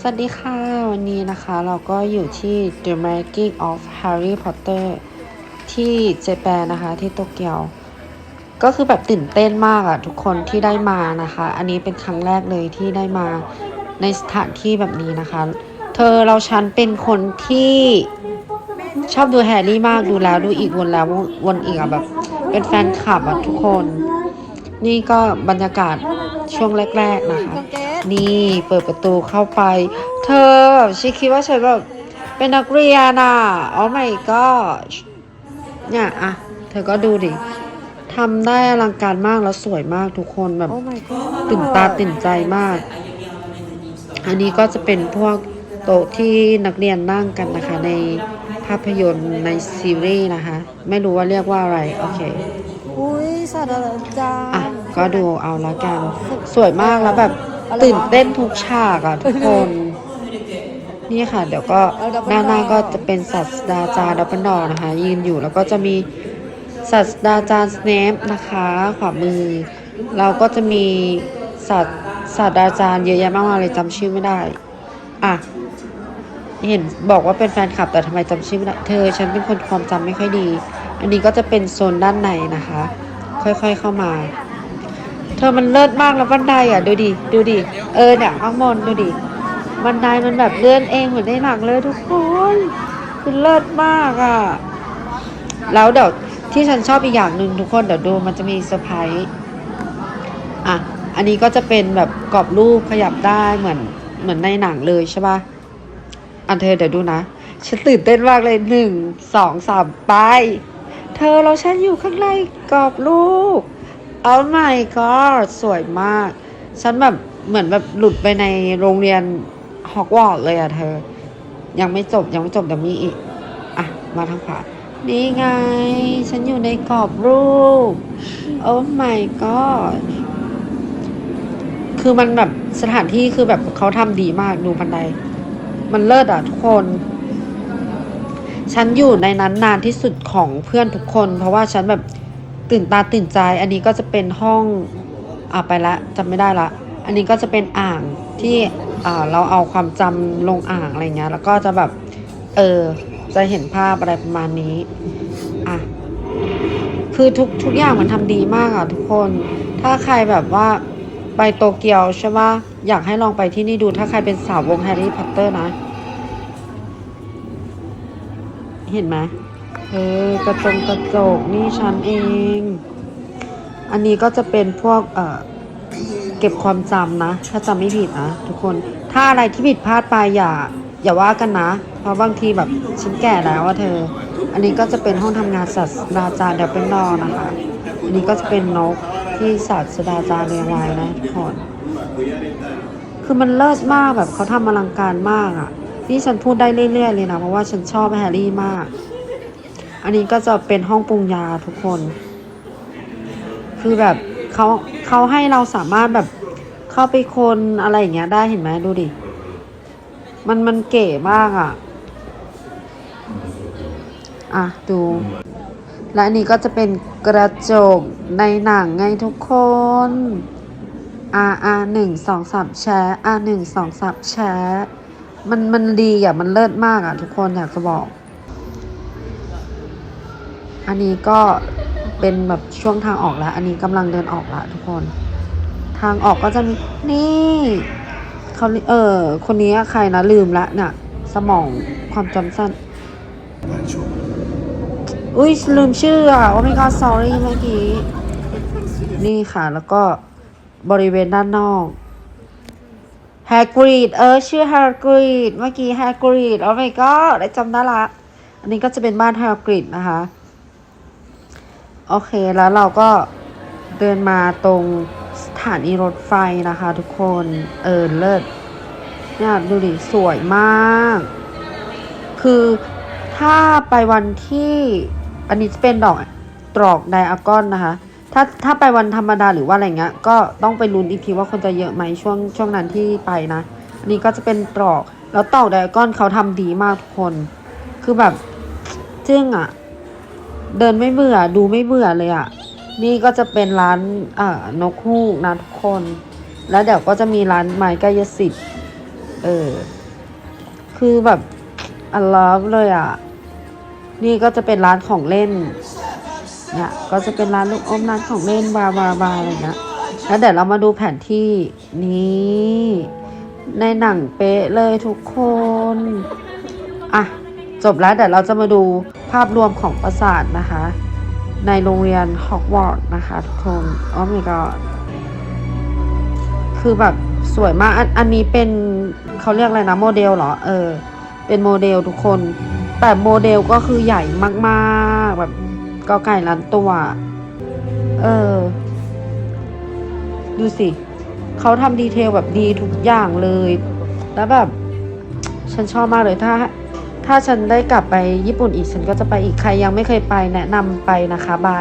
สวัสดีค่ะ วันนี้นะคะเราก็อยู่ที่ The Making of Harry Potter ที่เจแปนนะคะ ที่โตเกียว ก็คือแบบตื่นเต้นมากอะทุกคนที่ได้มานะคะ อันนี้เป็นครั้งแรกเลยที่ได้มาในสถานที่แบบนี้นะคะ เธอเราฉันเป็นคนที่ชอบดูแฮร์รี่มากดูแล้วดูอีกวนแล้ววนอีกอะแบบ เป็นแฟนคลับอะทุกคน นี่ก็บรรยากาศช่วงแรก ๆ นะคะ นี่เปิดประตูเข้าไป เธอแบบฉันคิดว่าฉันแบบเป็นนักเรียนอะอ๋อไม่ก็เนี่ยอะเธอก็ดูดิทำได้อลังการมากแล้วสวยมากทุกคนแบบ Oh my god ตื่นตาตื่นใจมาก อันนี้ก็จะเป็นพวกโต๊ะที่นักเรียนนั่งกันนะคะ ในภาพยนตร์ในซีรีส์นะคะ ไม่รู้ว่าเรียกว่าอะไร โอเคอุ้ยศาสตราจารย์อะ ก็ดูเอาละกัน สวยมากแล้วแบบอะไรวะ ตื่นเต้นทุกฉากอะทุกคน นี่ค่ะ เดี๋ยวก็เอา Dumbledore ด้านหน้าก็จะเป็นศาสตราจารย์ดับเบิลดอร์นะคะ ยืนอยู่แล้วก็จะมีศาสตราจารย์สเนปนะคะ ขวามือ เราก็จะมีศาสศาสตราจารย์เยอะแยะมากมายเลยจำชื่อไม่ได้ อะ เห็นบอกว่าเป็นแฟนคลับแต่ทำไมจำชื่อไม่ได้ เธอ ฉันเป็นคนความจำไม่ค่อยดี อันนี้ก็จะเป็นโซนด้านในนะคะ ค่อยๆเข้ามา เธอมันเลิศมากแล้วบันไดอะดูดิดูดิเออเนี่ยข้างบนดูดิบันไดมันแบบเลื่อนเองเหมือนในหนังเลยทุกคนคือเลิศมากอะแล้วเดี๋ยวที่ฉันชอบอีกอย่างหนึ่งทุกคนเดี๋ยวดูมันจะมีเซอร์ไพรส์อะอันนี้ก็จะเป็นแบบกรอบรูปขยับได้เหมือนเหมือนในหนังเลยใช่ปะอันเธอเดี๋ยวดูนะฉันตื่นเต้นมากเลยหนึ่งสองสามไป เธอเราฉันอยู่ข้างในกรอบรูป Oh my god สวยมาก ฉันแบบเหมือนแบบหลุดไปในโรงเรียนฮอกวอตส์เลยอะเธอ ยังไม่จบยังไม่จบเดี๋ยวมีอีก อะ มาทางขวานี่ไง ฉันอยู่ในกรอบรูป Oh my god คือมันแบบสถานที่คือแบบเขาทำดีมากดูบันได มันเลิศอะทุกคน ฉันอยู่ในนั้นนานที่สุดของเพื่อนทุกคน เพราะว่าฉันแบบ ตื่นตาตื่นใจ อันนี้ก็จะเป็นห้องอ่าไปละจำไม่ได้ละ อันนี้ก็จะเป็นอ่างที่อ่าเราเอาความจำลงอ่างอะไรเงี้ย แล้วก็จะแบบ เออ จะเห็นภาพอะไรประมาณนี้ อะ คือทุกทุกอย่างมันทำดีมากอะทุกคน ถ้าใครแบบว่าไปโตเกียวใช่ปะอยากให้ลองไปที่นี่ดูถ้าใครเป็นสาววงแฮร์รี่พอตเตอร์นะ เห็นไหม เออกระจงกระจกนี่ฉันเอง อันนี้ก็จะเป็นพวกเอ่อเก็บความจำนะ ถ้าจำไม่ผิดนะทุกคน ถ้าอะไรที่ผิดพลาดไปอย่า อย่าว่ากันนะ เพราะบางทีแบบฉันแก่แล้วว่าเธอ อันนี้ก็จะเป็นห้องทำงานศาสตราจารย์เดบเบิลดอร์นะคะ อันนี้ก็จะเป็นนกที่ศาสตราจารย์เรียงไว้นะทุกคน คือมันเลิศมากแบบเขาทำอลังการมากอะ่ะ นี่ฉันพูดได้เรื่อยๆเลยนะเพราะว่าฉันชอบแฮร์รี่มาก อันนี้ก็จะเป็นห้องปรุงยาทุกคน คือแบบเขาเขาให้เราสามารถแบบเข้าไปคนอะไรอย่างเงี้ยได้เห็นไหมดูดิ มันมันเก๋มากอะ่ะ อะดู และอันนี้ก็จะเป็นกระจกในหนังไงทุกคน อ่าอ่าหนึ่งสองสามแชร์อ่าหนึ่งสองสามแชร์มันมันดีอะ มันเลิศมากอะทุกคนอยากจะบอก อันนี้ก็เป็นแบบช่วงทางออกแล้ว อันนี้กำลังเดินออกละทุกคน ทางออกก็จะมีนี่เขาเออคนนี้ใครนะลืมละน่ะ สมองความจำสั้น อุ้ยลืมชื่ออะโอ้ my god sorry เมื่อกี้ นี่ค่ะแล้วก็บริเวณด้านนอกแฮกรีดเออชื่อแฮกรีดเมื่อกี้แฮกรีดโอ้ my god ได้จำได้ละ อันนี้ก็จะเป็นบ้านแฮกรีดนะคะ โอเคแล้วเราก็เดินมาตรงสถานีรถไฟนะคะทุกคนเออเลิศเนี่ยดูดิสวยมาก คือถ้าไปวันที่อันนี้จะเป็นดอกตรอกไดอากอนนะคะ ถ้าถ้าไปวันธรรมดาหรือว่าอะไรเงี้ยก็ต้องไปลุ้นอีกทีว่าคนจะเยอะไหมช่วงช่วงนั้นที่ไปนะอันนี้ก็จะเป็นตรอกแล้วตรอกไดอากอนเขาทำดีมากทุกคน คือแบบจึ้งอะ เดินไม่เบื่อดูไม่เบื่อเลยอะ่ะ นี่ก็จะเป็นร้านอ่อนกฮูกนะทุกคน แล้วเดี๋ยวก็จะมีร้านไม้กายสิทธิ์เออ คือแบบอันลอฟเลยอะ นี่ก็จะเป็นร้านของเล่นเนี่ยก็จะเป็นร้านลูกอมร้านของเล่นบาบาบาอะไรเงี้ยแล้วเดี๋ยวเรามาดูแผนที่นี่ในหนังเป๊ะเลยทุกคน อะ จบแล้วเดี๋ยวเราจะมาดู ภาพรวมของปราสาทนะคะ ในโรงเรียนฮอกวอตส์นะคะทุกคนอ้ my god คือแบบสวยมากอันอันนี้เป็นเขาเรียกอะไรนะโมเดลเหรอเออ เป็นโมเดลทุกคน แต่โมเดลก็คือใหญ่มากๆแบบกอไก่ล้านตัว เออ ดูสิเขาทำดีเทลแบบดีทุกอย่างเลย แล้วแบบ ฉันชอบมากเลยถ้า ถ้าฉันได้กลับไปญี่ปุ่นอีกฉันก็จะไปอีกใครยังไม่เคยไปแนะนำไปนะคะบาย